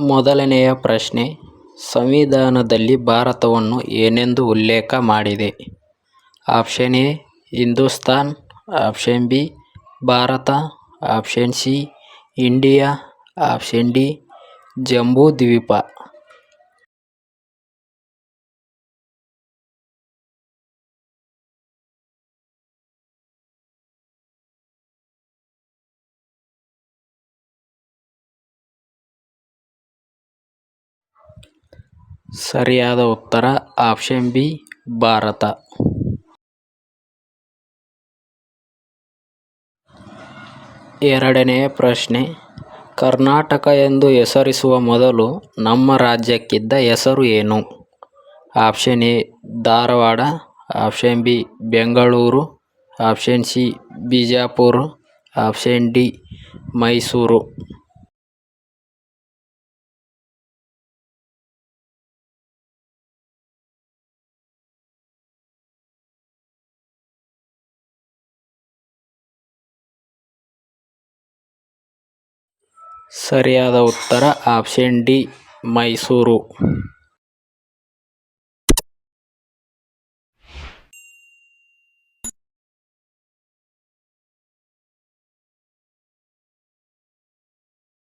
ಮೊದಲನೆಯ ಪ್ರಶ್ನೆ, ಸಂವಿಧಾನದಲ್ಲಿ ಭಾರತವನ್ನು ಏನೆಂದು ಉಲ್ಲೇಖ ಮಾಡಿದೆ? Option A, Hindustan. Option B, Bharat. Option C, India. Option D, Jambu Dvipa. ಸರಿಯಾದ ಉತ್ತರ ಆಪ್ಷನ್ ಬಿ, ಭಾರತ. ಎರಡನೆಯ ಪ್ರಶ್ನೆ, ಕರ್ನಾಟಕ ಎಂದು ಹೆಸರಿಸುವ ಮೊದಲು ನಮ್ಮ ರಾಜ್ಯಕ್ಕಿದ್ದ ಹೆಸರು ಏನು? Option A, Dharwad. Option B, Bengaluru. Option C, Bijapur. Option D, Mysuru. ಸರಿಯಾದ ಉತ್ತರ ಆಪ್ಷನ್ ಡಿ ಮೈಸೂರು.